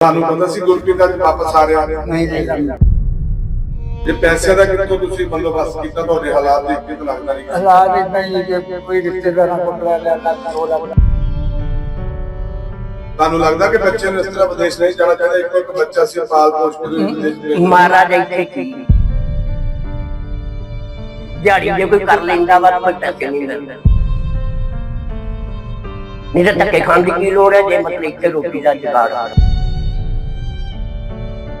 ਤੁਹਾਨੂੰ ਪਤਾ ਸੀ ਗੁਰਪ੍ਰੀਤ ਅੱਜ ਵਾਪਸ ਆ ਰਿਹਾ? ਨਹੀਂ ਨਹੀਂ ਜੇ ਪੈਸੇ ਦਾ ਕਿੱਥੋਂ ਤੁਸੀਂ ਬੰਦੋਬਸਤ ਕੀਤਾ ਤੁਹਾਡੇ ਹਾਲਾਤ ਦੇਖ ਕੇ ਤਾਂ ਲੱਗਦਾ ਨਹੀਂ। ਹਾਲਾਤ ਇਦਾਂ ਹੀ ਕਿ ਕੋਈ ਰਿਸ਼ਤੇਦਾਰਾਂ ਕੋਲ ਲੈ ਲਿਆ ਲੱਖ ਕਰੋੜਾ ਤੁਹਾਨੂੰ ਲੱਗਦਾ ਕਿ ਬੱਚੇ ਨੂੰ ਇਸ ਤਰ੍ਹਾਂ ਵਿਦੇਸ਼ ਨਹੀਂ ਜਾਣਾ ਚਾਹੀਦਾ? ਇੱਕੋ ਇੱਕ ਬੱਚਾ ਸੀ ਪਾਲ ਪੋਸ਼ ਕੇ। ਮਹਾਰਾਜ ਇੱਥੇ ਕੀ ਦਿਹਾੜੀ ਜੇ ਕੋਈ ਕਰ ਲੈਂਦਾ ਵਾ ਤਾਂ ਪੈਸੇ ਨਹੀਂ ਮਿਲਦੇ ਨਹੀਂ ਤਾਂ ਧੱਕੇ ਖਾਣ ਦੀ ਕੀ ਲੋੜ ਹੈ? ਜੇ ਮਤਲਬ ਇੱਥੇ ਰੋਟੀ ਦਾ ਜੁਗਾੜ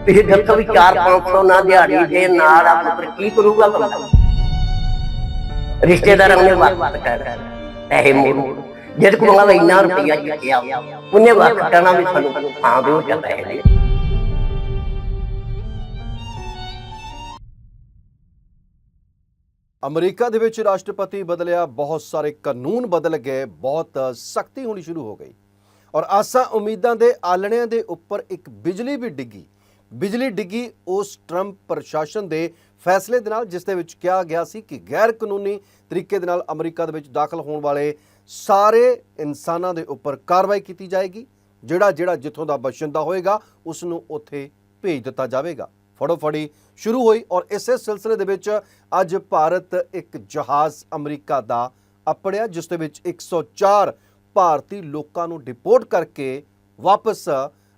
ਇਹ ਦੱਸੋ ਵੀ 4-500 ਨਾ ਦਿਹਾੜੀ ਦੇ ਨਾਲ ਆ ਪੁੱਤਰ ਕੀ ਕਰੂਗਾ ਬੰਦਾ? ਰਿਸ਼ਤੇਦਾਰਾਂ ਨੇ ਵਾਪਸ ਕਰ ਪੈਸੇ ਮੋੜੂ ਜਦ ਕੋਲ ਮੰਗਾ ਇੰਨਾ ਰੁਪਈਆ ਜਿੱਤਿਆ ਉਹਨੇ ਵਾਪਸ ਕਰਨਾ ਵੀ ਸਾਨੂੰ ਥਾਂ ਦਿਓ ਜਾਂ ਪੈਸੇ ਦੇ ਅਮਰੀਕਾ ਦੇ ਵਿੱਚ ਰਾਸ਼ਟਰਪਤੀ ਬਦਲਿਆ ਬਹੁਤ ਸਾਰੇ ਕਾਨੂੰਨ ਬਦਲ ਗਏ ਬਹੁਤ ਸਖਤੀ ਹੋਣੀ ਸ਼ੁਰੂ ਹੋ ਗਈ। ਔਰ ਆਸਾਂ ਉਮੀਦਾਂ ਦੇ ਆਲਣਿਆਂ ਦੇ ਉੱਪਰ ਇੱਕ ਬਿਜਲੀ ਵੀ ਡਿੱਗੀ। ਬਿਜਲੀ ਡਿੱਗੀ ਉਸ ਟਰੰਪ ਪ੍ਰਸ਼ਾਸਨ ਦੇ ਫੈਸਲੇ ਦੇ ਨਾਲ, ਜਿਸ ਦੇ ਵਿੱਚ ਕਿਹਾ ਗਿਆ ਸੀ ਕਿ ਗੈਰ ਕਾਨੂੰਨੀ ਤਰੀਕੇ ਦੇ ਨਾਲ ਅਮਰੀਕਾ ਦੇ ਵਿੱਚ ਦਾਖਲ ਹੋਣ ਵਾਲੇ ਸਾਰੇ ਇਨਸਾਨਾਂ ਦੇ ਉੱਪਰ ਕਾਰਵਾਈ ਕੀਤੀ ਜਾਏਗੀ। ਜਿਹੜਾ ਜਿਹੜਾ ਜਿੱਥੋਂ ਦਾ ਬਸ਼ਿੰਦਾ ਹੋਏਗਾ, ਉਸ ਨੂੰ ਉੱਥੇ ਭੇਜ ਦਿੱਤਾ ਜਾਵੇਗਾ। ਫੜੋਫੜੀ ਸ਼ੁਰੂ ਹੋਈ ਔਰ ਇਸੇ ਸਿਲਸਿਲੇ ਦੇ ਵਿੱਚ ਅੱਜ ਭਾਰਤ ਇੱਕ ਜਹਾਜ਼ ਅਮਰੀਕਾ ਦਾ ਅਪੜਿਆ, ਜਿਸ ਦੇ ਵਿੱਚ 104 ਭਾਰਤੀ ਲੋਕਾਂ ਨੂੰ ਡਿਪੋਰਟ ਕਰਕੇ ਵਾਪਸ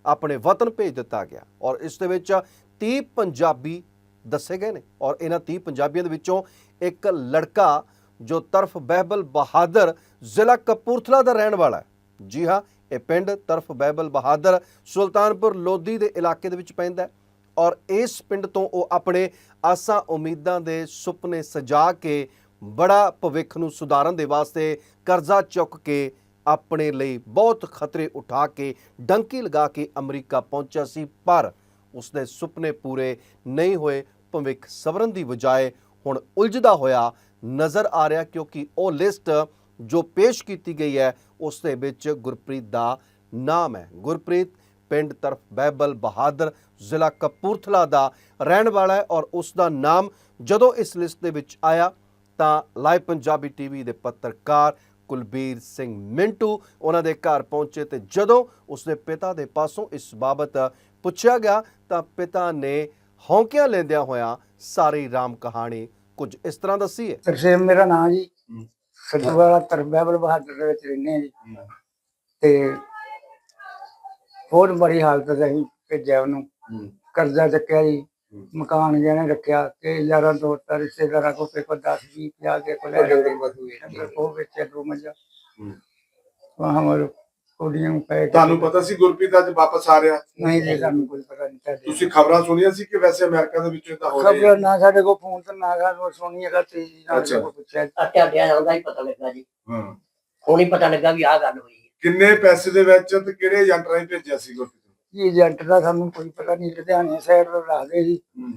ਆਪਣੇ ਵਤਨ ਭੇਜ ਦਿੱਤਾ ਗਿਆ ਔਰ ਇਸ ਦੇ ਵਿੱਚ 30 ਪੰਜਾਬੀ ਦੱਸੇ ਗਏ ਨੇ ਔਰ ਇਹਨਾਂ 30 ਪੰਜਾਬੀਆਂ ਦੇ ਵਿੱਚੋਂ ਇੱਕ ਲੜਕਾ ਜੋ ਤਰਫ ਬਹਿਬਲ ਬਹਾਦਰ ਜ਼ਿਲ੍ਹਾ ਕਪੂਰਥਲਾ ਦਾ ਰਹਿਣ ਵਾਲਾ ਹੈ। ਜੀ ਹਾਂ, ਇਹ ਪਿੰਡ ਤਰਫ ਬਹਿਬਲ ਬਹਾਦਰ ਸੁਲਤਾਨਪੁਰ ਲੋਧੀ ਦੇ ਇਲਾਕੇ ਦੇ ਵਿੱਚ ਪੈਂਦਾ ਹੈ ਔਰ ਇਸ ਪਿੰਡ ਤੋਂ ਉਹ ਆਪਣੇ ਆਸਾਂ ਉਮੀਦਾਂ ਦੇ ਸੁਪਨੇ ਸਜਾ ਕੇ ਬੜਾ ਭਵਿੱਖ ਨੂੰ ਸੁਧਾਰਨ ਦੇ ਵਾਸਤੇ ਕਰਜ਼ਾ ਚੁੱਕ ਕੇ ਆਪਣੇ ਲਈ ਬਹੁਤ ਖਤਰੇ ਉਠਾ ਕੇ, ਡੰਕੀ ਲਗਾ ਕੇ ਅਮਰੀਕਾ ਪਹੁੰਚਿਆ ਸੀ, ਪਰ ਉਸਦੇ ਸੁਪਨੇ ਪੂਰੇ ਨਹੀਂ ਹੋਏ। ਭਵਿੱਖ ਸਵਰਨ ਦੀ ਬਜਾਏ ਹੁਣ ਉਲਝਦਾ ਹੋਇਆ ਨਜ਼ਰ ਆ ਰਿਹਾ, ਕਿਉਂਕਿ ਉਹ ਲਿਸਟ ਜੋ ਪੇਸ਼ ਕੀਤੀ ਗਈ ਹੈ ਉਸ ਦੇ ਵਿੱਚ ਗੁਰਪ੍ਰੀਤ ਦਾ ਨਾਮ ਹੈ। ਗੁਰਪ੍ਰੀਤ ਪਿੰਡ ਤਰਫ ਬਹਿਬਲ ਬਹਾਦਰ ਜ਼ਿਲ੍ਹਾ ਕਪੂਰਥਲਾ ਦਾ ਰਹਿਣ ਵਾਲਾ ਹੈ ਔਰ ਉਸ ਦਾ ਨਾਮ ਜਦੋਂ ਇਸ ਲਿਸਟ ਦੇ ਵਿੱਚ ਆਇਆ ਤਾਂ ਲਾਈਵ ਪੰਜਾਬੀ ਟੀਵੀ ਦੇ ਪੱਤਰਕਾਰ ਕੁਲਬੀਰ ਸਿੰਘ ਮਿੰਟੂ ਉਹਨਾਂ ਦੇ ਘਰ ਪਹੁੰਚੇ ਤੇ ਜਦੋਂ ਉਸਦੇ ਪਿਤਾ ਦੇ ਪਾਸੋਂ ਇਸ ਬਾਬਤ ਪੁੱਛਿਆ ਗਿਆ ਤਾਂ ਪਿਤਾ ਨੇ ਹੌਂਕਿਆਂ ਲੈਂਦਿਆਂ ਹੋਇਆਂ ਸਾਰੀ ਰਾਮ ਕਹਾਣੀ ਕੁਝ ਇਸ ਤਰ੍ਹਾਂ ਦੱਸੀ ਹੈ। ਤਰਸੇਮ ਮੇਰਾ ਨਾਮ ਜੀ। ਸਤਵਾਲਾ ਤਰਬੈਬਲ ਬਹਾਦਰ ਦੇ ਵਿੱਚ ਰਹਿੰਦੇ ਹਾਂ ਜੀ। ਤੇ ਬਹੁਤ ਬੜੀ ਹਾਲਤ ਚ ਅਸੀਂ ਭੇਜਿਆ ਉਹਨੂੰ। ਕਰਜ਼ਾ ਚੱਕਿਆ ਜੀ। ਮਕਾਨ ਜਿਹਨੇ ਰੱਖਿਆ ਤੇ ਯਾਰਾਂ ਦੋਸਤਾਂ ਰਿਸ਼ਤੇਦਾਰਾਂ ਕੋਲ ਪੇਪਰ 10 20 ਪਿਆ ਕੇ ਕੋਲ ਡੰਗਰ ਉਹ ਵੇਚਿਆ ਦੋ ਮੱਝਾਂ। ਵਾਹ ਹਮਾਰੇ ਕੋਡੀਆਂ ਨੂੰ ਪੈ ਕੇ ਤੁਹਾਨੂੰ ਪਤਾ ਸੀ ਗੁਰਪ੍ਰੀਤ ਅੱਜ ਵਾਪਸ ਆ ਰਿਹਾ? ਨਹੀਂ ਜੀ ਸਾਨੂੰ ਕੋਈ ਪਤਾ ਨਹੀਂ ਚੱਲਿਆ ਤੁਸੀਂ ਖਬਰਾਂ ਸੁਣੀਆਂ ਸੀ ਕਿ ਵੈਸੇ ਅਮਰੀਕਾ ਦੇ ਵਿੱਚ ਇਹ ਤਾਂ ਹੋ ਰਹੀ ਖਬਰ ਨਾ ਸਾਡੇ ਕੋਲ ਫੋਨ ਤੇ ਨਾ ਗਾ ਸੁਣੀ ਹੈਗਾ ਤੇ ਜੀ। ਕੋਈ ਪੁੱਛਿਆ। ਅੱਟਿਆ ਉਹਦਾ ਹੀ ਪਤਾ ਲੱਗਾ ਜੀ। ਹਾਂ। ਹੁਣ ਹੀ ਪਤਾ ਲੱਗਾ ਵੀ ਆਹ ਗੱਲ ਹੋਈ ਹੈ। ਕਿੰਨੇ ਪੈਸੇ ਦੇ ਵਿੱਚ ਤੇ ਕਿਹੜੇ ਏਜੰਟ ਰਾਹੀਂ ਭੇਜਿਆ ਸੀ ਗੁਰਪ੍ਰੀਤ? ਏਜੰਟ ਦਾ ਸਾਨੂੰ ਕੋਈ ਪਤਾ ਨਹੀਂ ਲੁਧਿਆਣੇ ਸਾਈਡ ਤੋਂ ਰੱਖਦੇ ਜੀ ਨੂੰ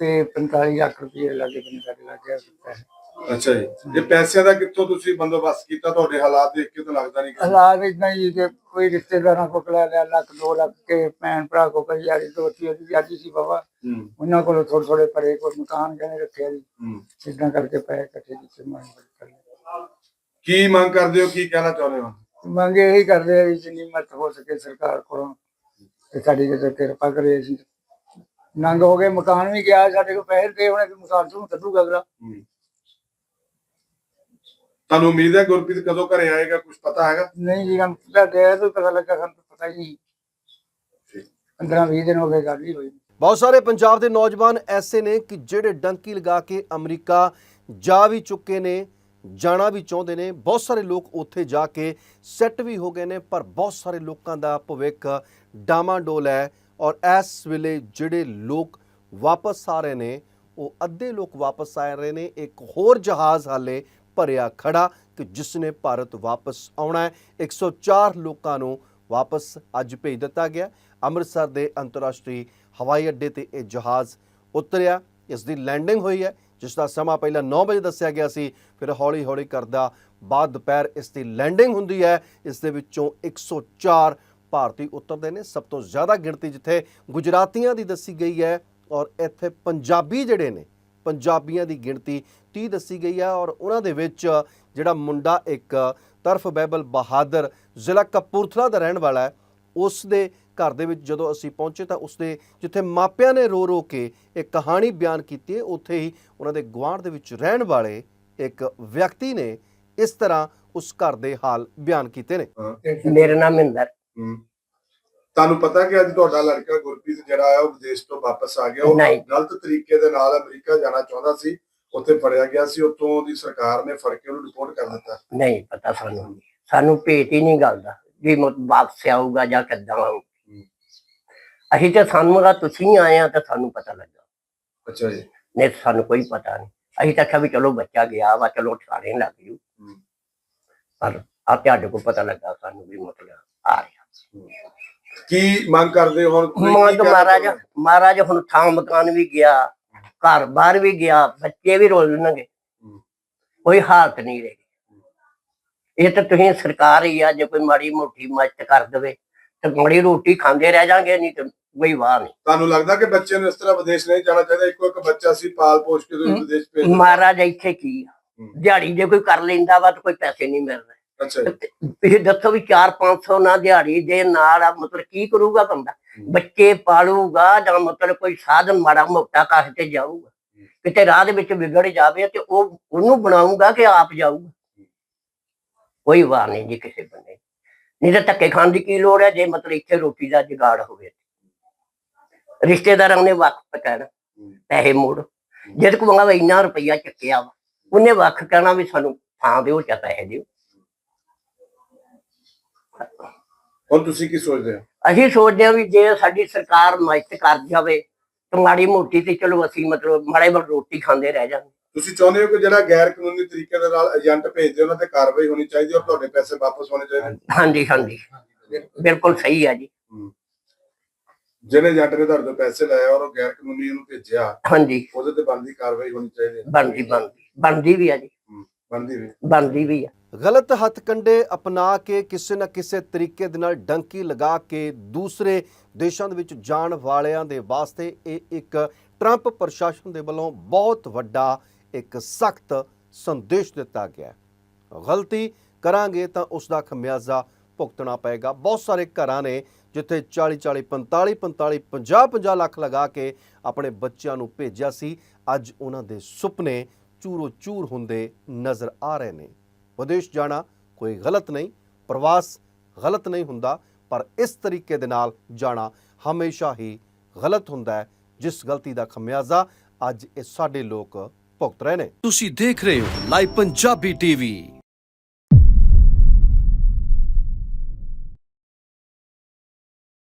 ਤੇ 45 ਲੱਖ ਰੁਪਏ ਲੱਗੇ ਬੰਦੇ ਸਾਡੇ ਲੱਗ ਪੈਸੇ। ਅੱਛਾ ਜੀ। ਇਹ ਪੈਸਿਆਂ ਦਾ ਕਿੱਥੋਂ ਤੁਸੀਂ ਬੰਦੋਬਸਤ ਕੀਤਾ? ਤੁਹਾਡੇ ਹਾਲਾਤ ਦੇਖ ਕੇ ਤਾਂ ਲੱਗਦਾ ਨਹੀਂ ਕਿ ਹਾਲਾਤ ਇਦਾਂ ਹੀ ਕਿ ਕੋਈ ਰਿਸ਼ਤੇਦਾਰਾਂ ਕੋਲ ਲੈ ਲਿਆ ਲੱਖ ਦੋ ਲੱਖ ਕੇ ਭੈਣ ਭਰਾ ਕੋ ਕਈ ਯਾਰੀ ਦੋਸਤੀ ਉਹਦੀ ਵਿਆਜੀ ਸੀ ਬਾਬਾ। ਉਹਨਾਂ ਕੋਲ ਥੋੜੇ ਥੋੜੇ ਪਰੇ ਕੋਈ ਮਕਾਨ ਕਹਿੰਦੇ ਰੱਖਿਆ ਜੀ ਇਦਾਂ ਕਰਕੇ ਪੈਸੇ ਇਕੱਠੇ ਕੀਤੇ ਮੰਗ ਕਰ। ਕੀ ਮੰਗ ਕਰਦੇ ਹੋ? ਕੀ ਕਹਿਣਾ ਚਾਹੁੰਦੇ ਹੋ? ਮੰਗ ਇਹੀ ਕਰਦੇ ਆ ਜਿੰਨੀ ਮਤ ਹੋ ਸਕੇ ਸਰਕਾਰ ਕੋਲੋਂ ਤੇ ਸਾਡੀ ਕਿਤੇ ਕਿਰਪਾ ਕਰੇ ਅਸੀਂ। ਨੰਗ ਹੋ ਗਏ ਮਕਾਨ ਵੀ ਗਿਆ ਸਾਡੇ ਕੋਲ ਪੈਸੇ ਤੇ ਉਹਨੇ ਮਕਾਨ ਤੋਂ ਕੱਢੂਗਾ ਅਗਲਾ। ਹੂੰ। ਤੁਹਾਨੂੰ ਉਮੀਦ ਹੈ ਗੁਰਪ੍ਰੀਤ ਕਦੋਂ ਘਰੇ ਆਏਗਾ ਕੁਝ ਪਤਾ ਹੈਗਾ? ਨਹੀਂ ਜੀ ਹਮ ਪਤਾ ਦੇ ਤਾਂ ਪਤਾ ਲੱਗਾ ਸਾਨੂੰ ਤਾਂ ਪਤਾ ਹੀ ਨਹੀਂ। 15 20 ਦਿਨ ਹੋ ਗਏ ਗੱਲ ਹੀ ਹੋਈ। ਬਹੁਤ ਸਾਰੇ ਪੰਜਾਬ ਦੇ ਨੌਜਵਾਨ ਐਸੇ ਨੇ ਕਿ ਜਿਹੜੇ ਡੰਕੀ ਲਗਾ ਕੇ ਅਮਰੀਕਾ ਜਾ ਵੀ ਚੁੱਕੇ ਨੇ। ਜਾਣਾ ਵੀ ਚਾਹੁੰਦੇ ਨੇ। ਬਹੁਤ ਸਾਰੇ ਲੋਕ ਉੱਥੇ ਜਾ ਕੇ ਸੈੱਟ ਵੀ ਹੋ ਗਏ ਨੇ, ਪਰ ਬਹੁਤ ਸਾਰੇ ਲੋਕਾਂ ਦਾ ਭਵਿੱਖ ਡਾਮਾਡੋਲ ਹੈ ਔਰ ਇਸ ਵੇਲੇ ਜਿਹੜੇ ਲੋਕ ਵਾਪਸ ਆ ਰਹੇ ਨੇ, ਉਹ ਅੱਧੇ ਲੋਕ ਵਾਪਸ ਆ ਰਹੇ ਨੇ। ਇੱਕ ਹੋਰ ਜਹਾਜ਼ ਹਾਲੇ ਭਰਿਆ ਖੜਾ ਕਿ ਜਿਸ ਨੇ ਭਾਰਤ ਵਾਪਸ ਆਉਣਾ ਹੈ। 104 ਲੋਕਾਂ ਨੂੰ ਵਾਪਸ ਅੱਜ ਭੇਜ ਦਿੱਤਾ ਗਿਆ। ਅੰਮ੍ਰਿਤਸਰ ਦੇ ਅੰਤਰਰਾਸ਼ਟਰੀ ਹਵਾਈ ਅੱਡੇ ਤੇ ਇਹ ਜਹਾਜ਼ ਉਤਰਿਆ। ਇਸ ਦੀ ਲੈਂਡਿੰਗ ਹੋਈ ਹੈ। ਜਿਸ ਦਾ ਸਮਾਂ ਪਹਿਲਾਂ 9 ਵਜੇ ਦੱਸਿਆ ਗਿਆ ਸੀ, ਫਿਰ ਹੌਲੀ ਹੌਲੀ ਕਰਦਾ ਬਾਅਦ ਦੁਪਹਿਰ ਇਸ ਦੀ ਲੈਂਡਿੰਗ ਹੁੰਦੀ ਹੈ। ਇਸ ਦੇ ਵਿੱਚੋਂ 104 ਭਾਰਤੀ ਉਤਰਦੇ ਨੇ, ਸਭ ਤੋਂ ਜ਼ਿਆਦਾ ਗਿਣਤੀ ਜਿੱਥੇ ਗੁਜਰਾਤੀਆਂ ਦੀ ਦੱਸੀ ਗਈ ਹੈ ਔਰ ਇੱਥੇ ਪੰਜਾਬੀ ਜਿਹੜੇ ਨੇ, ਪੰਜਾਬੀਆਂ ਦੀ ਗਿਣਤੀ 30 ਦੱਸੀ ਗਈ ਹੈ ਔਰ ਉਹਨਾਂ ਦੇ ਵਿੱਚ ਜਿਹੜਾ ਮੁੰਡਾ ਇੱਕ ਤਰਫ ਬੈਬਲ ਬਹਾਦਰ ਜ਼ਿਲ੍ਹਾ ਕਪੂਰਥਲਾ ਦਾ ਰਹਿਣ ਵਾਲਾ ਹੈ, ਉਸ ਦੇ ਘਰ ਦੇ ਵਿੱਚ ਜਦੋਂ ਅਸੀਂ ਪਹੁੰਚੇ ਤਾਂ ਉਸਦੇ ਜਿੱਥੇ ਮਾਪਿਆਂ ਨੇ ਰੋ ਰੋ ਕੇ ਇੱਕ ਕਹਾਣੀ ਬਿਆਨ ਕੀਤੀ ਹੈ ਉੱਥੇ ਹੀ ਉਹਨਾਂ ਦੇ ਗੁਆਂਢ ਦੇ ਵਿੱਚ ਰਹਿਣ ਵਾਲੇ ਇੱਕ ਵਿਅਕਤੀ ਨੇ ਇਸ ਤਰ੍ਹਾਂ ਉਸ ਘਰ ਦੇ ਹਾਲ ਬਿਆਨ ਕੀਤੇ ਨੇ। ਮੇਰਾ ਨਾਮ ਮਹਿੰਦਰ। ਤੁਹਾਨੂੰ ਪਤਾ ਕਿ ਅੱਜ ਤੁਹਾਡਾ ਲੜਕਾ ਗੁਰਪ੍ਰੀਤ ਜਿਹੜਾ ਆ ਉਹ ਵਿਦੇਸ਼ ਤੋਂ ਵਾਪਸ ਆ ਗਿਆ। ਉਹ ਨਹੀਂ। ਗਲਤ ਤਰੀਕੇ ਦੇ ਨਾਲ ਅਮਰੀਕਾ ਜਾਣਾ ਚਾਹੁੰਦਾ ਸੀ ਉੱਥੇ ਫੜਿਆ ਗਿਆ ਸੀ। ਉੱਥੋਂ ਦੀ ਸਰਕਾਰ ਨੇ ਫੜ ਕੇ ਉਹਨੂੰ ਰਿਪੋਰਟ ਕਰ ਦਿੱਤਾ। ਨਹੀਂ ਪਤਾ ਸਾਨੂੰ ਸਾਨੂੰ ਭੇਤ ਹੀ ਨਹੀਂ ਗੱਲ ਦਾ ਵੀ ਵਾਪਸ ਆਊਗਾ ਜਾਂ ਕਿੱਦਾਂ ਆਊ ਅਸੀਂ ਤੇ ਸਾਨੂੰ ਦਾ ਤੁਸੀਂ ਆਏ ਆ ਤਾਂ ਸਾਨੂੰ ਪਤਾ ਲੱਗਾ। ਅੱਛਾ ਜੀ। ਨਹੀਂ ਤਾਂ ਸਾਨੂੰ ਕੋਈ ਪਤਾ ਨਹੀਂ। ਅਸੀਂ ਤਾਂ ਆਖਿਆ ਵੀ ਚਲੋ ਬੱਚਾ ਗਿਆ ਵਾ ਚਲੋ ਠਾਣੇ ਲੱਗ ਜੂ। ਪਰ ਆ ਤੁਹਾਡੇ ਕੋਲ ਪਤਾ ਲੱਗਾ ਸਾਨੂੰ ਵੀ ਮਤਲਬ ਆ ਰਿਹਾ। ਕੀ ਮੰਗ ਕਰਦੇ ਹੋ ਹੁਣ ਤੁਸੀਂ? ਕੀ ਕਹਿਣਾ ਮਹਾਰਾਜ ਚਾਹੁੰਦੇ? ਮਹਾਰਾਜ ਹੁਣ ਥਾਂ ਮਕਾਨ ਵੀ ਗਿਆ ਘਰ ਬਾਹਰ ਵੀ ਗਿਆ ਬੱਚੇ ਵੀ ਰੋਲਣਗੇ। ਕੋਈ ਹਾਲਤ ਨਹੀਂ ਰਹੀ ਇਹ ਤਾਂ ਤੁਸੀਂ ਸਰਕਾਰ ਹੀ ਆ ਜੇ ਕੋਈ ਮਾੜੀ ਮੋਟੀ ਮਦਦ ਕਰ ਦੇਵੇ ਤੇ ਮਾੜੀ ਰੋਟੀ ਖਾਂਦੇ ਰਹਿ ਜਾਾਂਗੇ ਨਹੀਂ ਤੇ ਕੋਈ ਵਾਹ ਨਹੀਂ ਤੁਹਾਨੂੰ ਲੱਗਦਾ ਕਿ ਬੱਚੇ ਨੂੰ ਇਸ ਤਰ੍ਹਾਂ ਵਿਦੇਸ਼ ਨਹੀਂ ਜਾਣਾ ਚਾਹੀਦਾ? ਇੱਕੋ ਇੱਕ ਬੱਚਾ ਸੀ ਪਾਲ ਪੋਸ਼ ਕੇ ਤੁਸੀਂ ਹੂੰ। ਵਿਦੇਸ਼ ਭੇਜ ਦਿੱਤਾ। ਮਹਾਰਾਜ ਇੱਥੇ ਕੀ ਆ? ਹੂੰ। ਦਿਹਾੜੀ ਜੇ ਕੋਈ ਕਰ ਲੈਂਦਾ ਵਾ ਤਾਂ ਕੋਈ ਪੈਸੇ ਨਹੀਂ ਮਿਲਦੇ। ਅੱਛਾ ਜੀ। ਇਹ ਦੱਸੋ ਵੀ 4-500 ਨਾ ਦਿਹਾੜੀ ਦੇ ਨਾਲ ਆ ਮਤਲਬ ਕੀ ਕਰੂਗਾ ਬੰਦਾ? ਬੱਚੇ ਪਾਲੂਗਾ ਜਾਂ ਮਤਲਬ ਕੋਈ ਸਾਧਨ ਮਾੜਾ ਮੋਟਾ ਕਾਹ ਤੇ ਜਾਊਗਾ? ਕਿਤੇ ਰਾਹ ਦੇ ਵਿੱਚ ਵਿਗੜ ਜਾਵੇ ਤੇ ਉਹ ਉਹਨੂੰ ਬਣਾਊਗਾ ਕਿ ਆਪ ਜਾਊਗਾ? ਕੋਈ ਵਾਰ ਨਹੀਂ ਜੀ ਕਿਸੇ ਬੰਦੇ ਨਹੀਂ ਤਾਂ ਧੱਕੇ ਖਾਣ ਦੀ ਕੀ ਲੋੜ ਹੈ? ਜੇ ਮਤਲਬ ਇੱਥੇ ਰੋਟੀ ਦਾ ਜੁਗਾੜ ਹੋਵੇ ਰਿਸ਼ਤੇਦਾਰਾਂ ਨੇ ਵਕਤ ਕਹਿਣਾ ਪੈਸੇ ਮੋੜ। ਜਦ ਕੋ ਮੰਗਾ ਇੰਨਾ ਰੁਪਈਆ ਚੱਕਿਆ ਵਾ। ਉਹਨੇ ਵੱਖ ਕਹਿਣਾ ਵੀ ਸਾਨੂੰ ਥਾਂ ਦਿਓ ਚਾ ਪੈਸੇ ਦਿਓ। ਹੁਣ ਤੁਸੀਂ ਕੀ ਸੋਚਦੇ ਹੋ? ਅਸੀਂ ਸੋਚਦੇ ਹਾਂ ਵੀ ਜੇ ਸਾਡੀ ਸਰਕਾਰ ਮਦਦ ਕਰ ਜਾਵੇ ਤਾਂ ਮਾੜੀ ਮੋਟੀ ਤੇ ਚਲੋ ਅਸੀਂ ਮਤਲਬ ਮਾੜੇ ਮੋਟ ਰੋਟੀ ਖਾਂਦੇ ਰਹਿ ਜਾਂਗੇ ਤੁਸੀਂ ਚਾਹੁੰਦੇ ਹੋ ਕਿ ਜਿਹੜਾ ਗੈਰ ਕਾਨੂੰਨੀ ਤਰੀਕੇ ਦੇ ਨਾਲ ਏਜੰਟ ਭੇਜਦੇ ਉਹਨਾਂ ਤੇ ਕਾਰਵਾਈ ਹੋਣੀ ਚਾਹੀਦੀ ਔਰ ਤੁਹਾਡੇ ਪੈਸੇ ਵਾਪਸ ਹੋਣੇ ਚਾਹੀਦੇ? ਹਾਂਜੀ ਹਾਂਜੀ। ਬਿਲਕੁਲ ਸਹੀ ਹੈ ਜੀ। ਜਿਹਨੇ ਏਜੰਟ ਨੇ ਤੁਹਾਡੇ ਤੋਂ ਪੈਸੇ ਲਏ ਔਰ ਉਹ ਗੈਰ ਕਾਨੂੰਨੀ ਉਹਨੂੰ ਭੇਜਿਆ ਹਾਂਜੀ। ਉਹਦੇ ਤੇ ਬਣਦੀ ਕਾਰਵਾਈ ਹੋਣੀ ਚਾਹੀਦੀ ਹੈ? ਬਣਦੀ ਬਣਦੀ। ਬਣਦੀ ਵੀ ਆ ਜੀ। ਬਣਦੀ ਵੀ। ਬਣਦੀ ਵੀ ਆ। ਗਲਤ ਹੱਥਕੰਡੇ ਅਪਣਾ ਕੇ ਕਿਸੇ ਨਾ ਕਿਸੇ ਤਰੀਕੇ ਦੇ ਨਾਲ ਡੰਕੀ ਲਗਾ ਕੇ ਦੂਸਰੇ ਦੇਸ਼ਾਂ ਦੇ ਵਿੱਚ ਜਾਣ ਵਾਲਿਆਂ ਦੇ ਵਾਸਤੇ ਇਹ ਇੱਕ ਟਰੰਪ ਪ੍ਰਸ਼ਾਸਨ ਦੇ ਵੱਲੋਂ ਬਹੁਤ ਵੱਡਾ ਇੱਕ ਸਖਤ ਸੰਦੇਸ਼ ਦਿੱਤਾ ਗਿਆ। ਗਲਤੀ ਕਰਾਂਗੇ ਤਾਂ ਉਸ ਦਾ ਖਮਿਆਜ਼ਾ ਭੁਗਤਣਾ ਪਏਗਾ। ਬਹੁਤ ਸਾਰੇ ਘਰਾਂ ਨੇ ਜਿੱਥੇ 40 40 45 45 50 50 ਲੱਖ ਲਗਾ ਕੇ ਆਪਣੇ ਬੱਚਿਆਂ ਨੂੰ ਭੇਜਿਆ ਸੀ। ਅੱਜ ਉਹਨਾਂ ਦੇ ਸੁਪਨੇ ਚੂਰੋ ਚੂਰ ਹੁੰਦੇ ਨਜ਼ਰ ਆ ਰਹੇ ਨੇ। ਵਿਦੇਸ਼ ਜਾਣਾ ਕੋਈ ਗਲਤ ਨਹੀਂ, ਪ੍ਰਵਾਸ ਗਲਤ ਨਹੀਂ ਹੁੰਦਾ, ਪਰ ਇਸ ਤਰੀਕੇ ਦੇ ਨਾਲ ਜਾਣਾ ਹਮੇਸ਼ਾ ਹੀ ਗਲਤ ਹੁੰਦਾ ਹੈ, ਜਿਸ ਗਲਤੀ ਦਾ ਖਮਿਆਜ਼ਾ ਅੱਜ ਇਹ ਸਾਡੇ ਲੋਕ ਭੁਗਤ ਰਹੇ ਨੇ। ਤੁਸੀਂ ਦੇਖ ਰਹੇ ਹੋ ਲਾਈਵ ਪੰਜਾਬੀ ਟੀਵੀ।